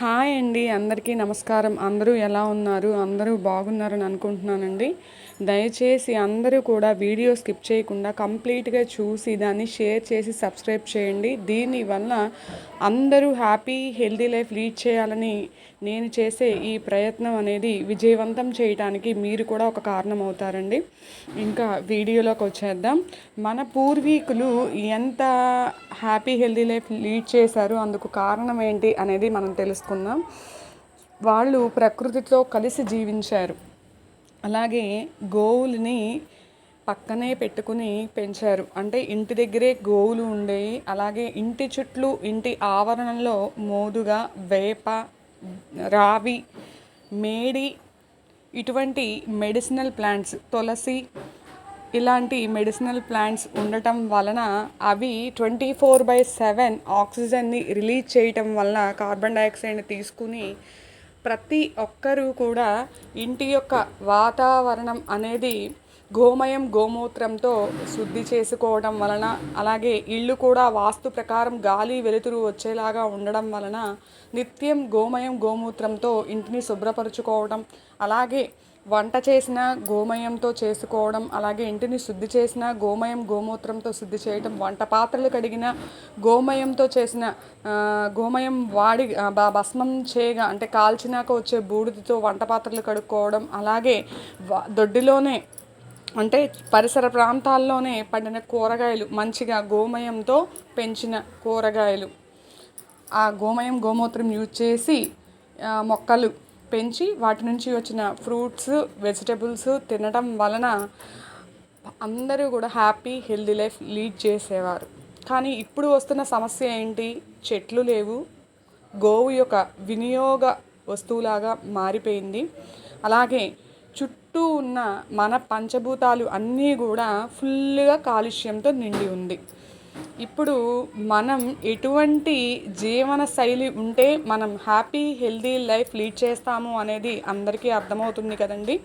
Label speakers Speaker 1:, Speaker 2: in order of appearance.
Speaker 1: Hi అండి అందరికీ నమస్కారం. అందరూ ఎలా ఉన్నారు? అందరూ బాగున్నారని అనుకుంటున్నానండి. దయచేసి అందరూ కూడా వీడియో స్కిప్ చేయకుండా కంప్లీట్గా చూసి దాన్ని షేర్ చేసి సబ్స్క్రైబ్ చేయండి. దీనివల్ల అందరూ హ్యాపీ హెల్దీ లైఫ్ లీడ్ చేయాలని నేను చేసే ఈ ప్రయత్నం అనేది విజయవంతం చేయడానికి మీరు కూడా ఒక కారణం అవుతారండి ఇంకా వీడియోలోకి వచ్చేద్దాం. మన పూర్వీకులు ఎంత హ్యాపీ హెల్దీ లైఫ్ లీడ్ చేశారు అందుకు కారణం ఏంటి అనేది మనం తీసుకున్నాం. వాళ్ళు ప్రకృతితో కలిసి జీవించారు. అలాగే గోవులని పక్కనే పెట్టుకుని పెంచారు. అంటే ఇంటి దగ్గరే గోవులు ఉండేవి. అలాగే ఇంటి చుట్లు ఇంటి ఆవరణలో మోదుగా వేప రావి మేడి ఇటువంటి మెడిసినల్ ప్లాంట్స్ తులసి ఇలాంటి మెడిసినల్ ప్లాంట్స్ ఉండటం వలన అవి ట్వంటీ ఫోర్ బై సెవెన్ ఆక్సిజన్ని రిలీజ్ చేయటం వలన కార్బన్ డైఆక్సైడ్ని తీసుకుని ప్రతి ఒక్కరూ కూడా ఇంటి యొక్క వాతావరణం అనేది గోమయం గోమూత్రంతో శుద్ధి చేసుకోవడం వలన అలాగే ఇల్లు కూడా వాస్తు ప్రకారం గాలి వెలుతురు వచ్చేలాగా ఉండడం వలన నిత్యం గోమయం గోమూత్రంతో ఇంటిని శుభ్రపరచుకోవడం అలాగే వంట చేసిన గోమయంతో చేసుకోవడం అలాగే ఇంటిని శుద్ధి చేసిన గోమయం గోమూత్రంతో శుద్ధి చేయడం వంట పాత్రలు కడిగిన గోమయంతో చేసిన గోమయం వాడి భస్మం చేయగా అంటే కాల్చినాక వచ్చే బూడిదతో వంట పాత్రలు కడుక్కోవడం అలాగే దొడ్డిలోనే అంటే పరిసర ప్రాంతాల్లోనే పండిన కూరగాయలు మంచిగా గోమయంతో పెంచిన కూరగాయలు. ఆ గోమయం గోమూత్రం యూజ్ చేసి మొక్కలు పెంచి వాటి నుంచి వచ్చిన ఫ్రూట్స్ వెజిటబుల్స్ తినడం వలన అందరూ కూడా హ్యాపీ హెల్దీ లైఫ్ లీడ్ చేసేవారు. కానీ ఇప్పుడు వస్తున్న సమస్య ఏంటి? చెట్లు లేవు. గోవు యొక్క వినియోగ వస్తువులాగా మారిపోయింది. అలాగే చుట్టూ ఉన్న మన పంచభూతాలు అన్నీ కూడా ఫుల్గా కాలుష్యంతో నిండి ఉంది. ఇప్పుడు మనం ఎటువంటి జీవన శైలి ఉంటే మనం హ్యాపీ హెల్దీ లైఫ్ లీడ్ చేస్తాము అనేది అందరికీ అర్థమవుతుంది కదండి.